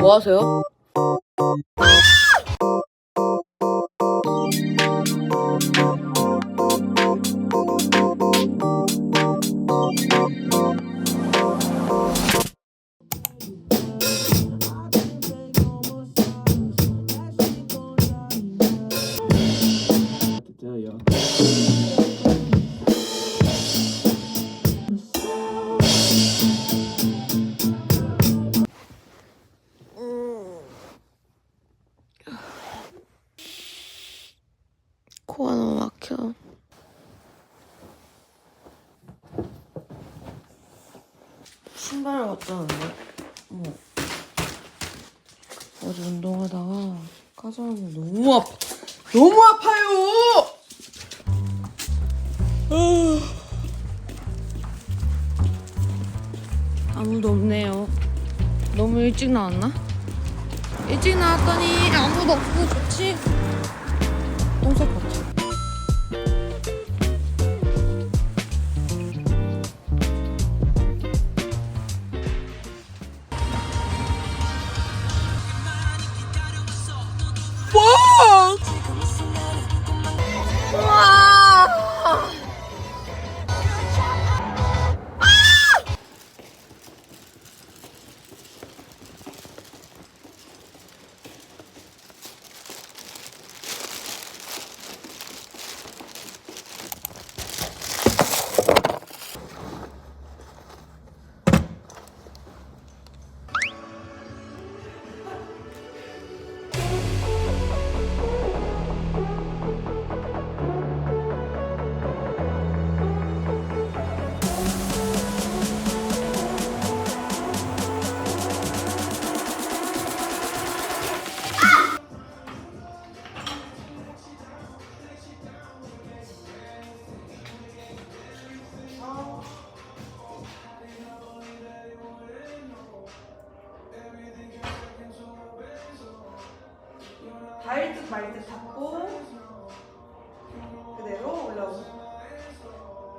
뭐 하세요? 어제 운동하다가 까졌는데 너무 아파. 너무 아파요! 아무도 없네요. 너무 일찍 나왔나? 일찍 나왔더니 아무도 없고 좋지?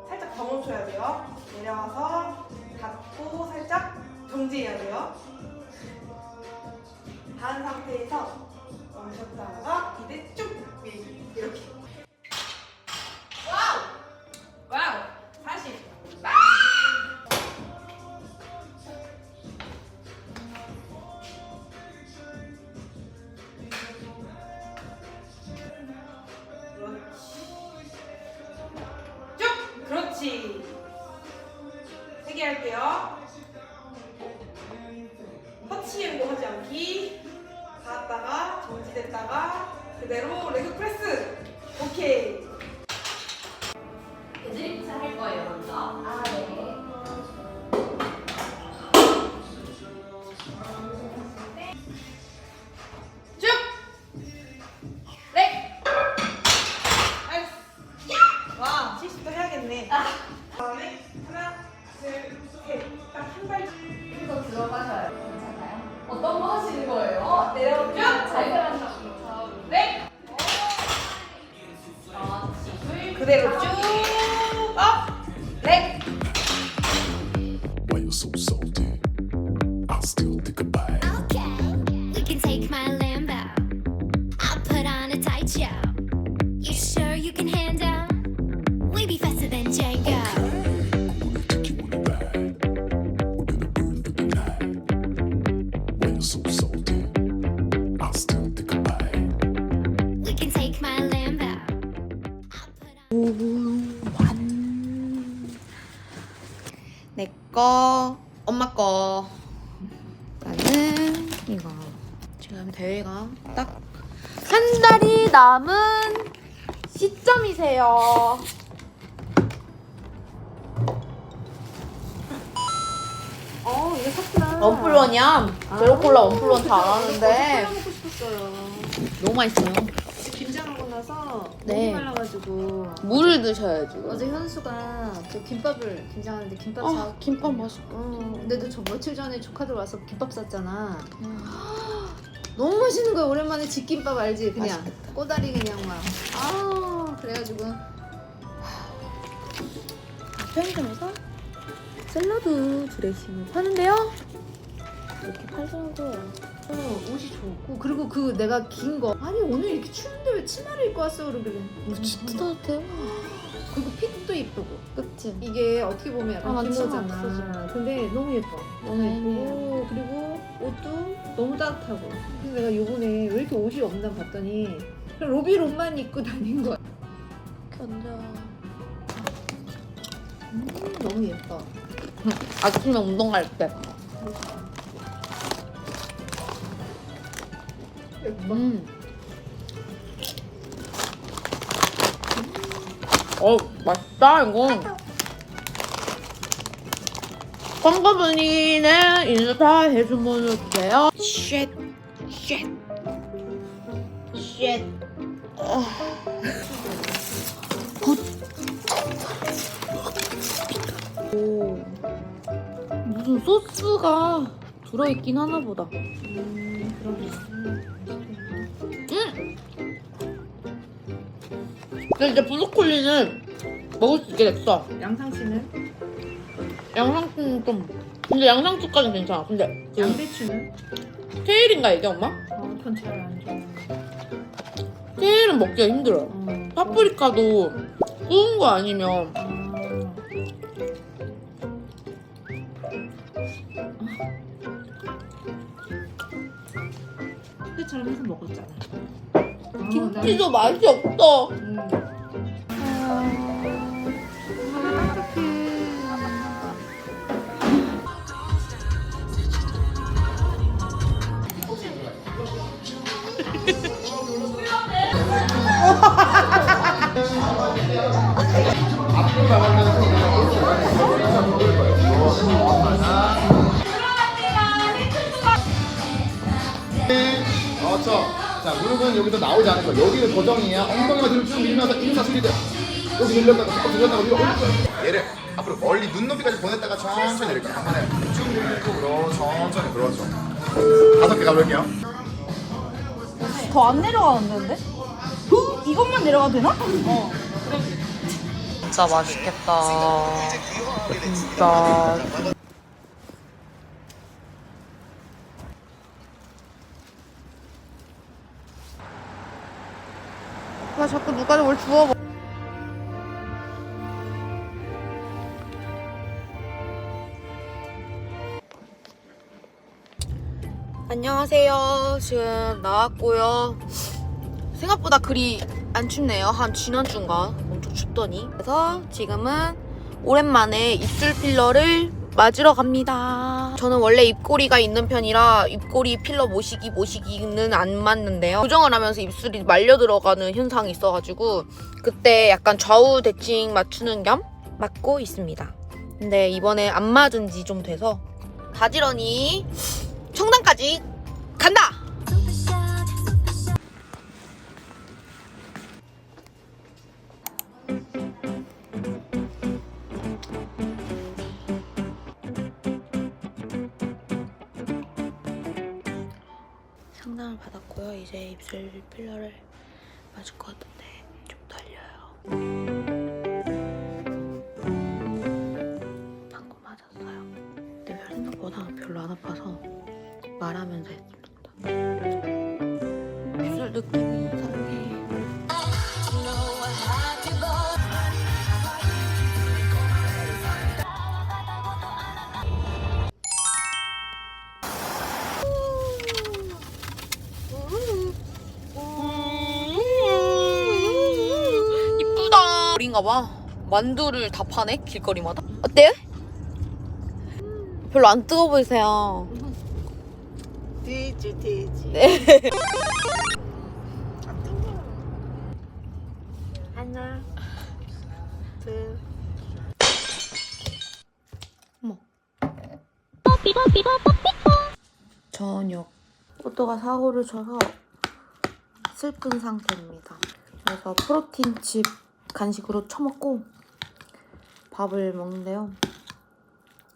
살짝 더 멈춰야 돼요. 내려와서 닿고 살짝 정지해야 돼요. 닿은 상태에서 멈췄다가 이대 쭉 이렇게 그대로 쭉! 엄마 거. 나는 이거. 지금 대회가 딱 한 달이 남은 시점이세요. 어, 이거 샀구나. 원플런이야. 제로콜라 원플런 잘 아는데 먹고 싶었어요. 너무 맛있어요. 나서 네. 목이 말라가지고 물을 드셔야지. 어제 현수가 그 김밥을 김장하는데 김밥 사. 아, 김밥 맛있고. 어, 근데 너 저 며칠 전에 조카들 와서 김밥 샀잖아. 너무 맛있는 거야. 오랜만에 집김밥 알지? 그냥 맛있겠다. 꼬다리 그냥 막. 아 그래가지고 편의점에서 샐러드 드레싱을 파는데요. 이렇게 팔더라고요. 어, 옷이 좋고 그리고 그 내가 긴 거 아니 오늘 이렇게 추운데 왜 치마를 입고 왔어 그러길래 진짜 따뜻해요. 그리고 핏도 이쁘고 그치? 이게 어떻게 보면 아, 약간 맞지, 기모잖아 없어져. 근데 너무 예뻐 너무 다행이에요. 예쁘고 그리고 옷도 너무 따뜻하고 그래서 내가 요번에 왜 이렇게 옷이 없나 봤더니 그냥 로비 롬만 입고 다닌 거야 견뎌. 음, 너무 예뻐 아침에 운동 갈 때. 음. 어, 맛있다, 이거. 광고분이는 인스타 해주문을 주세요. 쉣, 쉣, 쉣. 굿. 오. 무슨 소스가 들어있긴 하나 보다. 근데 이제 브로콜리는 먹을 수 있게 됐어. 양상추는? 양상추는 좀. 근데 양상추까지는 괜찮아. 근데 그 양배추는? 케일인가 이게 엄마? 어, 그건 잘안 좋아 케일은 먹기가 힘들어. 어. 파프리카도 구운 거 아니면 해서 먹었잖아. 어, 김치도 맛이 없어. 음. 그 렇죠. 자, 무릎은 여기서 나오지 않을 거야. 여기는 고정이야. 엉덩이만 뒤로 쭉 밀면서 인사 수리돼. 여기 밀렸다가 조금 들렸다가 위로 올릴 거야. 얘를 앞으로 멀리 눈높이까지 보냈다가 천천히 내릴게요. 한 번에 쭉 밀고 그러 천천히 그렇죠. 다섯 개 가볼게요. 더 안 내려가는데? 후? 이것만 내려가도 되나? 진짜 맛있겠다. 진짜. 왜 자꾸 누가 뭘 주워 먹... 안녕하세요. 지금 나왔고요. 생각보다 그리 안 춥네요. 한 지난주인가 엄청 춥더니. 그래서 지금은 오랜만에 입술 필러를 맞으러 갑니다. 저는 원래 입꼬리가 있는 편이라 입꼬리 필러 모시기 모시기는 안 맞는데요. 교정을 하면서 입술이 말려 들어가는 현상이 있어가지고 그때 약간 좌우 대칭 맞추는 겸 맞고 있습니다. 근데 이번에 안 맞은 지 좀 돼서 가지런히 청담까지 간다! 받았고요. 이제 입술 필러를 맞을 것 같은데 좀 떨려요. 방금 맞았어요. 근데 별 생각보다 별로 안 아파서 말하면서 했습니다. 입술 느낌이 어린가 봐. 만두를 다 파네 길거리마다. 어때요? 별로 안 뜨거 보이세요. 돼지 돼지 네. 하나 둘 저녁. 포도가 사고를 쳐서 슬픈 상태입니다. 그래서 프로틴칩 간식으로 처먹고 밥을 먹는데요.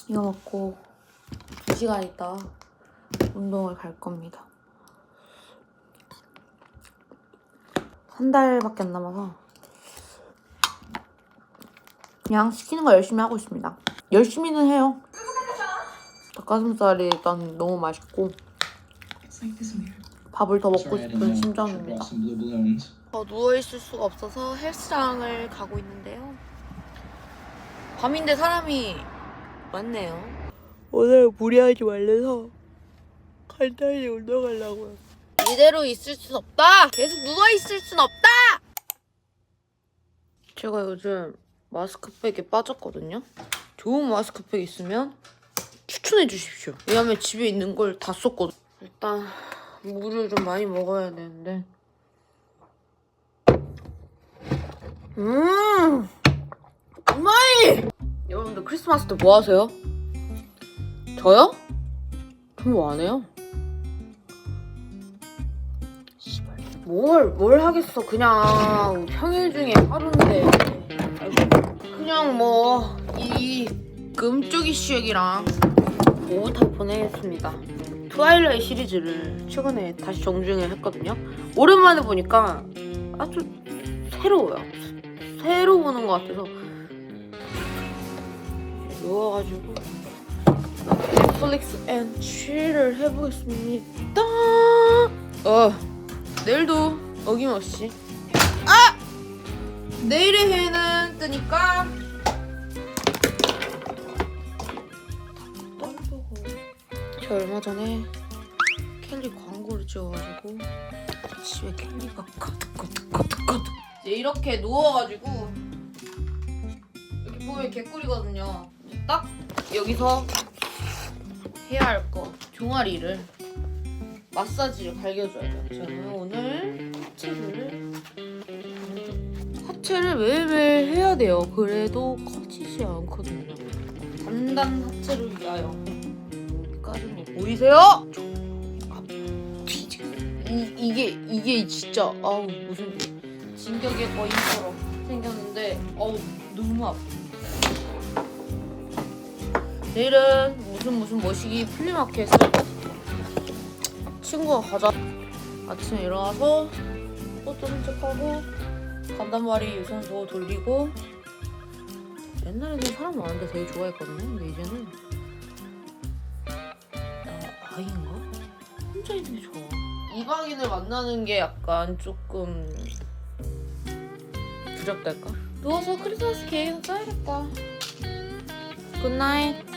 이거 먹고 2시간 있다 운동을 갈 겁니다. 한 달밖에 안 남아서 그냥 시키는 거 열심히 하고 있습니다. 열심히는 해요. 닭가슴살이 일단 너무 맛있고 밥을 더 먹고 싶은 심정입니다. 더 누워 있을 수가 없어서 헬스장을 가고 있는데요. 밤인데 사람이 많네요. 오늘 무리하지 말래서 간단히 운동하려고요. 이대로 있을 순 없다. 계속 누워 있을 순 없다. 제가 요즘 마스크팩에 빠졌거든요. 좋은 마스크팩 있으면 추천해 주십시오. 왜냐면 집에 있는 걸 다 썼거든. 일단 물을 좀 많이 먹어야 되는데. 음, 엄마이! 여러분들 크리스마스 때 뭐 하세요? 저요? 전뭐안 해요. 뭘, 뭘 하겠어. 그냥 평일 중에 하루인데. 그냥 뭐, 이 금쪽 이 슈액이랑 오붓하게 보내겠습니다. 트와일라이트 시리즈를 최근에 다시 정주행을 했거든요. 오랜만에 보니까 아주 새로워요. 새로 보는 것 같아서 누워가지고 넷플릭스 앤 칠을 해보겠습니다. 어 내일도 어김없이 아 내일의 해는 뜨니까 저 얼마 전에 켈리 광고를 찍어가지고 집에 켈리가 가득 가득 가득 가득. 이제 이렇게 누워가지고 이렇게 보면 개꿀이거든요. 딱 여기서 해야 할 거 종아리를 마사지를 갈겨줘야 돼요. 저는 오늘 하체를 하체를 매일매일 해야 돼요. 그래도 커지지 않거든요. 단단 하체를 위하여 보이세요? 이, 이게 이게 진짜 아우 무슨 진격의 거인처럼 생겼는데 어우 너무 아파. 내일은 무슨 무슨 머시기 플리마켓을 친구가 가자. 아침에 일어나서 꽃도 산책하고 간단말이 유산소 돌리고 옛날에는 사람 많은데 되게 좋아했거든요. 근데 이제는 나 아이인가? 혼자 있는 게 좋아. 이방인을 만나는 게 약간 조금 두렵달까? 누워서 크리스마스 케이크 써야겠다. 굿나잇.